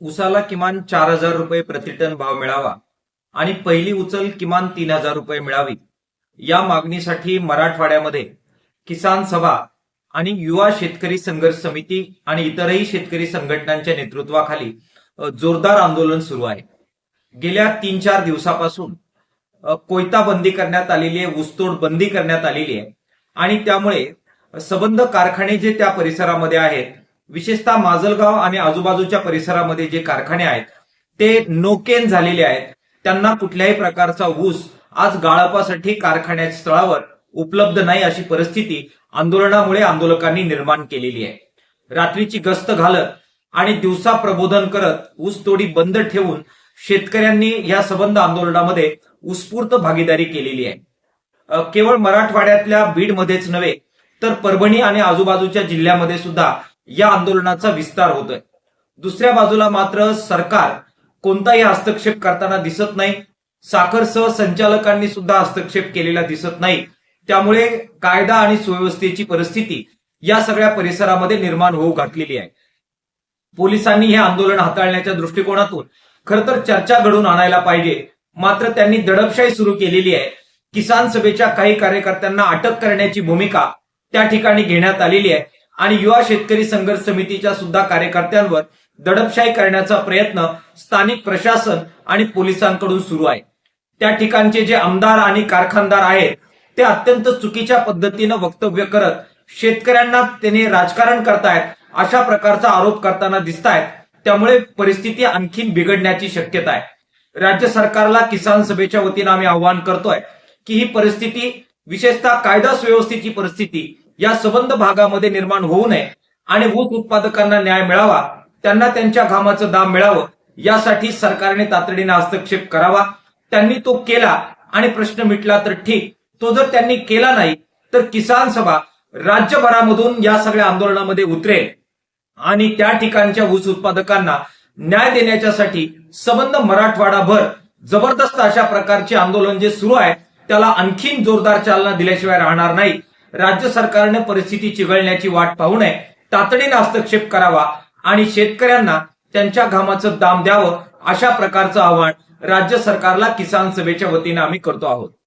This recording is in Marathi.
उसाला किमान चार हजार रुपये प्रतिटन भाव मिळावा आणि पहिली उचल किमान तीन हजार रुपये मिळावी. या मागणीसाठी मराठवाड्यामध्ये किसान सभा आणि युवा शेतकरी संघर्ष समिती आणि इतरही शेतकरी संघटनांच्या नेतृत्वाखाली जोरदार आंदोलन सुरू आहे. गेल्या तीन चार दिवसापासून कोयता बंदी करण्यात आलेली आहे ऊसतोड बंदी करण्यात आलेली आहे आणि त्यामुळे सबंध कारखाने जे त्या परिसरामध्ये आहेत विशेषतः माजलगाव आणि आजूबाजूच्या परिसरामध्ये जे कारखाने आहेत ते नोकेन झालेले आहेत. त्यांना कुठल्याही प्रकारचा ऊस आज गाळपासाठी कारखान्या स्थळावर उपलब्ध नाही अशी परिस्थिती आंदोलनामुळे आंदोलकांनी निर्माण केलेली आहे. रात्रीची गस्त घालत आणि दिवसा प्रबोधन करत ऊस तोडी बंद ठेवून शेतकऱ्यांनी या सबंध आंदोलनामध्ये उत्स्फूर्त भागीदारी केलेली आहे. केवळ मराठवाड्यातल्या बीडमध्येच नव्हे तर परभणी आणि आजूबाजूच्या जिल्ह्यामध्ये सुद्धा या आंदोलनाचा विस्तार होतोय. दुसऱ्या बाजूला मात्र सरकार कोणताही हस्तक्षेप करताना दिसत नाही. साखर सह संचालकांनी सुद्धा हस्तक्षेप केलेला दिसत नाही. त्यामुळे कायदा आणि सुव्यवस्थेची परिस्थिती या सगळ्या परिसरामध्ये निर्माण होऊ घातलेली आहे. पोलिसांनी हे आंदोलन हाताळण्याच्या दृष्टिकोनातून खर तर चर्चा घडून आणायला पाहिजे. मात्र त्यांनी दडपशाही सुरू केलेली आहे. किसान सभेच्या काही कार्यकर्त्यांना अटक करण्याची भूमिका त्या ठिकाणी घेण्यात आलेली आहे. आणि युवा शेतकरी संघर्ष समितीच्या सुद्धा कार्यकर्त्यांवर दडपशाही करण्याचा प्रयत्न स्थानिक प्रशासन आणि पोलिसांकडून सुरू आहे. त्या ठिकाणचे जे आमदार आणि कारखानदार आहेत ते अत्यंत चुकीच्या पद्धतीनं वक्तव्य करत शेतकऱ्यांना त्याने राजकारण करतायत अशा प्रकारचा आरोप करताना दिसतायत. त्यामुळे परिस्थिती आणखी बिघडण्याची शक्यता आहे. राज्य सरकारला किसान सभेच्या वतीनं आम्ही आवाहन करतोय की ही परिस्थिती विशेषतः कायदा सुव्यवस्थेची परिस्थिती या सबंध भागामध्ये निर्माण होऊ नये आणि ऊस उत्पादकांना न्याय मिळावा त्यांना त्यांच्या घामाचं दाम मिळावं यासाठी सरकारने तातडीने हस्तक्षेप करावा. त्यांनी तो केला आणि प्रश्न मिटला तर ठीक. तो जर त्यांनी केला नाही तर किसान सभा राज्यभरामधून या सगळ्या आंदोलनामध्ये उतरेल. आणि त्या ठिकाणच्या ऊस उत्पादकांना न्याय देण्याच्यासाठी संबंध मराठवाडाभर जबरदस्त अशा प्रकारचे आंदोलन जे सुरू आहे त्याला आणखीन जोरदार चालना दिल्याशिवाय राहणार नाही. राज्य सरकारने परिस्थिती चिघळण्याची वाट पाहू नये. तातडीने हस्तक्षेप करावा आणि शेतकऱ्यांना त्यांच्या घामाचं दाम द्यावं अशा प्रकारचं आव्हान राज्य सरकारला किसान सभेच्या वतीने आम्ही करतो आहोत.